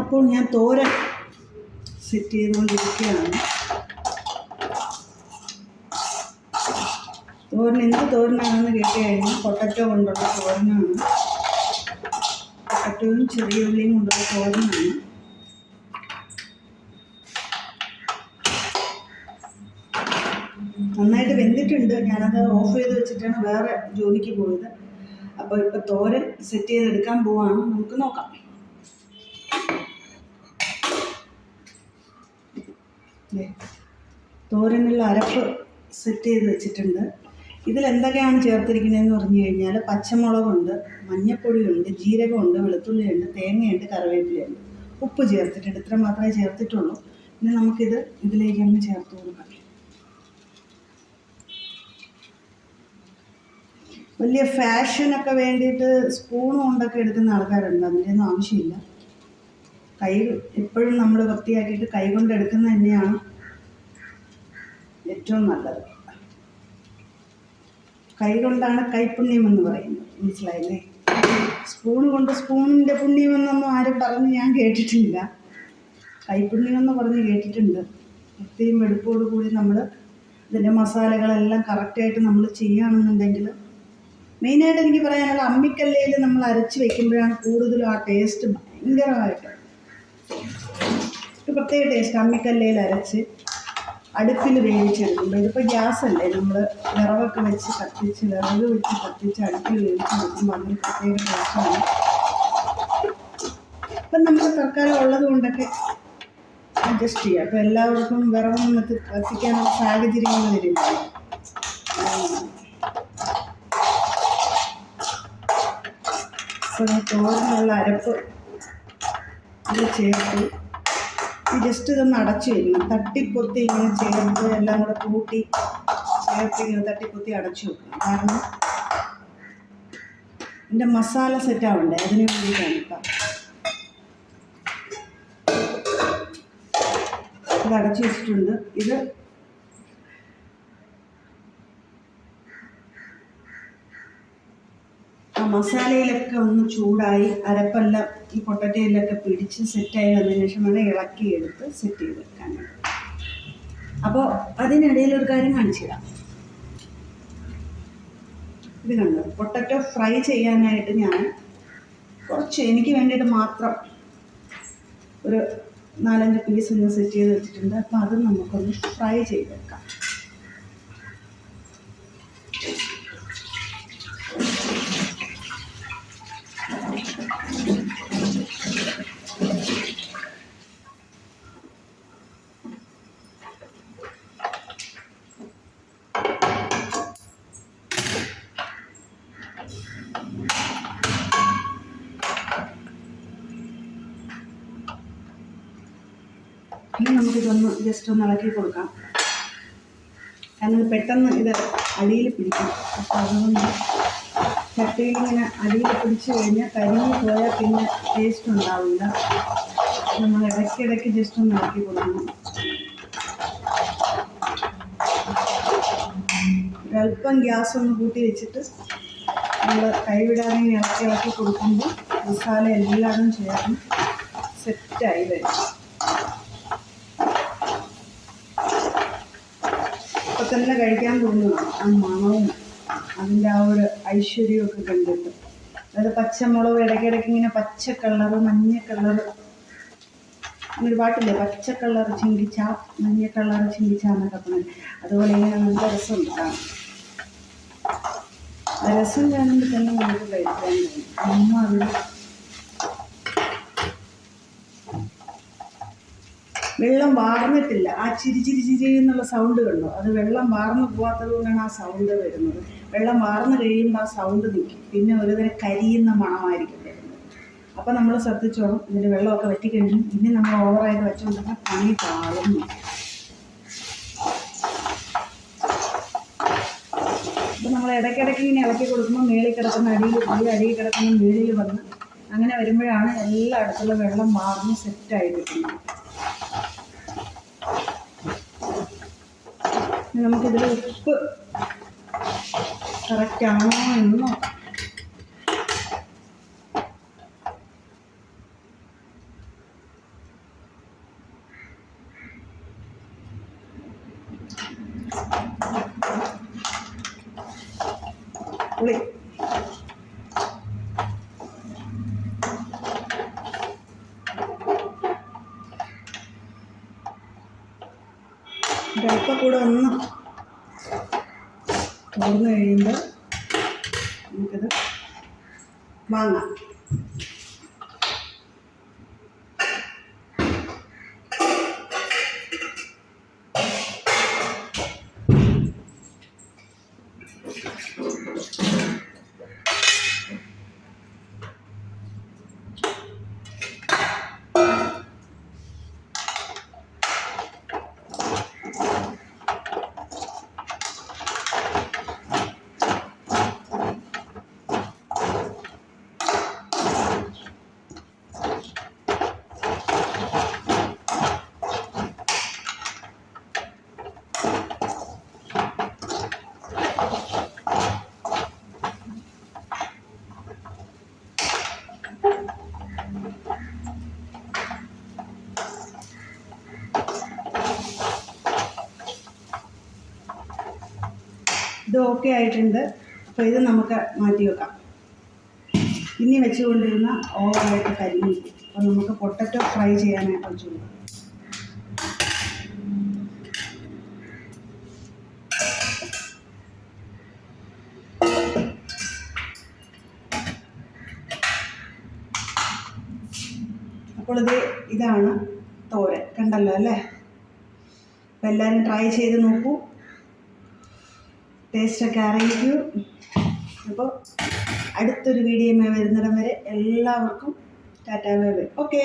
അപ്പോൾ ഞാൻ തോര സെറ്റ് ചെയ്തുകൊണ്ടിരിക്കുകയാണ്. തോരൻ എന്ത് തോരനാണെന്ന് കേട്ട് കഴിഞ്ഞാൽ പൊട്ടറ്റോ കൊണ്ടുള്ള തോരനാണ്. പൊട്ടറ്റോയും ചെറിയ ഉള്ളിയും കൊണ്ടുള്ള തോരനാണ്. നന്നായിട്ട് വെന്തിട്ടുണ്ട്. ഞാനത് ഓഫ് ചെയ്ത് വെച്ചിട്ടാണ് വേറെ ജോലിക്ക് പോയത്. അപ്പോൾ ഇപ്പോൾ തോരൻ സെറ്റ് ചെയ്തെടുക്കാൻ പോവാണ്. നമുക്ക് നോക്കാം. തോരനുള്ള അരപ്പ് സെറ്റ് ചെയ്ത് വെച്ചിട്ടുണ്ട്. ഇതിൽ എന്തൊക്കെയാണ് ചേർത്തിരിക്കുന്നതെന്ന് പറഞ്ഞു കഴിഞ്ഞാൽ പച്ചമുളകുണ്ട് മഞ്ഞപ്പൊടിയുണ്ട് ജീരകമുണ്ട് വെളുത്തുള്ളിയുണ്ട് തേങ്ങയുണ്ട് കറിവേപ്പിലയുണ്ട്. ഉപ്പ് ചേർത്തിട്ടുണ്ട്. ഇത്ര മാത്രമേ ചേർത്തിട്ടുള്ളൂ. ഇനി നമുക്കിത് ഇതിലേക്ക് ഒന്ന് ചേർത്ത് കൊടുക്കാം. വലിയ ഫാഷനൊക്കെ വേണ്ടിയിട്ട് സ്പൂൺ കൊണ്ടൊക്കെ എടുക്കുന്ന ആൾക്കാരുണ്ട്. അതിന്റെ ഒന്നും ആവശ്യമില്ല. കൈ എപ്പോഴും നമ്മൾ വൃത്തിയാക്കിയിട്ട് കൈ കൊണ്ട് തന്നെയാണ് ഏറ്റവും നല്ലത്. കൈ കൊണ്ടാണ് കൈപുണ്യം എന്ന് പറയുന്നത്. മനസ്സിലായില്ലേ? സ്പൂൺ കൊണ്ട് സ്പൂണിന്റെ പുണ്യമെന്നൊന്നും ആരും പറഞ്ഞ് ഞാൻ കേട്ടിട്ടില്ല. കൈപുണ്യം എന്ന് പറഞ്ഞ് കേട്ടിട്ടുണ്ട്. വൃത്തിയും വെടുപ്പോടു കൂടി നമ്മൾ ഇതിന്റെ മസാലകളെല്ലാം കറക്റ്റായിട്ട് നമ്മൾ ചെയ്യുകയാണെന്നുണ്ടെങ്കിൽ മെയിനായിട്ട് എനിക്ക് പറയാനുള്ള അമ്മിക്കല്ലയിൽ നമ്മൾ അരച്ച് വയ്ക്കുമ്പോഴാണ് കൂടുതലും ആ ടേസ്റ്റ് ഭയങ്കരമായിട്ട് ഒരു പ്രത്യേക ടേസ്റ്റ് അമ്മിക്കല്ലയിൽ അരച്ച് അടുപ്പിൽ വേവിച്ചെടുക്കുമ്പോൾ ഇതിപ്പോൾ ഗ്യാസ് അല്ലേ നമ്മൾ വിറവൊക്കെ വെച്ച് കത്തിച്ച് വിറക് വെച്ച് കത്തിച്ച് അടുപ്പിൽ വേവിച്ചെടുക്കുമ്പോൾ അതിന് പ്രത്യേക ടേസ്റ്റാണ് ഇപ്പം നമുക്ക് തൽക്കാലം ഉള്ളത് കൊണ്ടൊക്കെ അഡ്ജസ്റ്റ് ചെയ്യാം. അപ്പോൾ എല്ലാവർക്കും വിറകൊന്നും കത്തി കത്തിക്കാനുള്ള സാഹചര്യങ്ങൾ വരില്ല അപ്പോൾ തോരനുള്ള അരപ്പ് ഇത് ചേർത്ത് ജസ്റ്റ് ഇതൊന്ന് അടച്ചു വയ്ക്കണം തട്ടിപ്പൊത്തി ഇങ്ങനെ ചേർത്ത് എല്ലാം കൂടെ കൂട്ടി ചേർത്ത് ഇങ്ങനെ തട്ടിപ്പൊത്തി അടച്ചു വെക്കണം. കാരണം എന്റെ മസാല സെറ്റ് ആവണ്ടേ? അതിന് വേണ്ടിയിട്ടാണ് ഇപ്പം ഇത് അടച്ചു വെച്ചിട്ടുണ്ട്. ഇത് ആ മസാലയിലൊക്കെ ഒന്ന് ചൂടായി അരപ്പെല്ലാം ഈ പൊട്ടറ്റയിലൊക്കെ പിടിച്ച് സെറ്റായി വന്നതിന് ശേഷം ഇളക്കി എടുത്ത് സെറ്റ് ചെയ്ത് ചെയ്തെടുക്കാനായിട്ട് അപ്പോൾ അതിനിടയിൽ ഒരു കാര്യം കാണിച്ചു തരാം. ഇത് കണ്ടോ? പൊട്ടറ്റോ ഫ്രൈ ചെയ്യാനായിട്ട് ഞാൻ കുറച്ച് എനിക്ക് വേണ്ടിയിട്ട് മാത്രം ഒരു നാലഞ്ച് പീസ് ഒന്ന് സെറ്റ് ചെയ്ത് വെച്ചിട്ടുണ്ട്. അപ്പോൾ അത് നമുക്കൊന്ന് ഫ്രൈ ചെയ്തെടുക്കാം ഇനി നമുക്കിതൊന്ന് ജസ്റ്റ് ഒന്ന് ഇളക്കി കൊടുക്കാം. കാരണം പെട്ടെന്ന് ഇത് അടിയിൽ പിടിക്കും. അപ്പോൾ അതുകൊണ്ട് ചട്ടിയിൽ ഇങ്ങനെ അടിയിൽ പിടിച്ച് കഴിഞ്ഞാൽ കരിഞ്ഞു പോയാൽ പിന്നെ ടേസ്റ്റ് ഉണ്ടാവില്ല. നമ്മൾ ഇടയ്ക്കിടയ്ക്ക് ജസ്റ്റ് ഒന്ന് ഇളക്കി കൊടുക്കണം. ഒരല്പം ഗ്യാസ് ഒന്ന് കൂട്ടി വെച്ചിട്ട് നമ്മൾ കൈവിടാതെ ഇളക്കി ഇളക്കി കൊടുക്കുമ്പോൾ മസാല എല്ലാതും ചേർന്ന് സെറ്റായി വരും. തന്നെ കഴിക്കാൻ തോന്നുന്നു. ആ മണവും അതിന്റെ ആ ഒരു ഐശ്വര്യമൊക്കെ കണ്ടിട്ട്. അതായത് പച്ചമുളക് ഇടയ്ക്കിടയ്ക്ക് ഇങ്ങനെ പച്ച കളർ മഞ്ഞ കളർ അങ്ങനെ പാട്ടില്ലേ? പച്ച കളർ ചിന്തിച്ച മഞ്ഞ കളർ ചിന്തിച്ച എന്നൊക്കെ പറഞ്ഞു. അതുപോലെ ഇങ്ങനെ നല്ല രസം. ഉണ്ടാകും രസം കാണുമ്പോൾ തന്നെ നമുക്ക് കഴിക്കാൻ തോന്നും. അമ്മ അതിൽ വെള്ളം വാർന്നിട്ടില്ല. ആ ചിരി ചിരി ചിരി എന്നുള്ള സൗണ്ട് കണ്ടോ? അത് വെള്ളം വാർന്നു പോകാത്തത് കൊണ്ടാണ് ആ സൗണ്ട് വരുന്നത്. വെള്ളം വാർന്നു കഴിയുമ്പോൾ ആ സൗണ്ട് നിൽക്കും. പിന്നെ ഒരുതരം കരിയുന്ന മണമായിരിക്കും വരുന്നത്. അപ്പോൾ നമ്മൾ ശ്രദ്ധിച്ചോളും ഇതിന്റെ വെള്ളമൊക്കെ വറ്റിക്കഴിഞ്ഞു. ഇനി നമ്മൾ ഓവറായിട്ട് വെച്ചുകൊണ്ടിരുന്ന പണി താഴും അപ്പോൾ നമ്മൾ ഇടയ്ക്കിടയ്ക്ക് ഇങ്ങനെ ഇളക്കി കൊടുക്കുമ്പോൾ മേളിൽ കിടക്കുന്ന അടിയിൽ പോയി അടിയിൽ കിടക്കുന്ന മേളിൽ വന്ന് അങ്ങനെ വരുമ്പോഴാണ് എല്ലായിടത്തുള്ള വെള്ളം മാറുന്നു സെറ്റായി കിട്ടുന്നത് നമുക്കിതിൽ ഉപ്പ് കറക്റ്റാണോ എന്ന് നോക്കാം. പുളി. ഒരല്പം കൂടെ ഒന്ന് തുറന്ന് കഴിയുമ്പോൾ നമുക്കിത് വാങ്ങാം. ഇത് ഓക്കെ ആയിട്ടുണ്ട്. അപ്പോൾ ഇത് നമുക്ക് മാറ്റി വെക്കാം. ഇനി വെച്ചുകൊണ്ടിരുന്ന ഓവറായിട്ട് കരിഞ്ഞു. അപ്പോൾ നമുക്ക് പൊട്ടറ്റോ ഫ്രൈ ചെയ്യാനായിട്ട് വെച്ചുകൊണ്ട് അപ്പോൾ ഇത് ഇതാണ് തോരൻ. കണ്ടല്ലോ അല്ലേ? അപ്പോൾ എല്ലാവരും ട്രൈ ചെയ്ത് നോക്കൂ. ടേസ്റ്റൊക്കെ അറിയിക്കൂ. അപ്പോൾ അടുത്തൊരു വീഡിയോ വരുന്നിടം വരെ എല്ലാവർക്കും ടാറ്റാ ബൈ ബൈ. ഓക്കേ.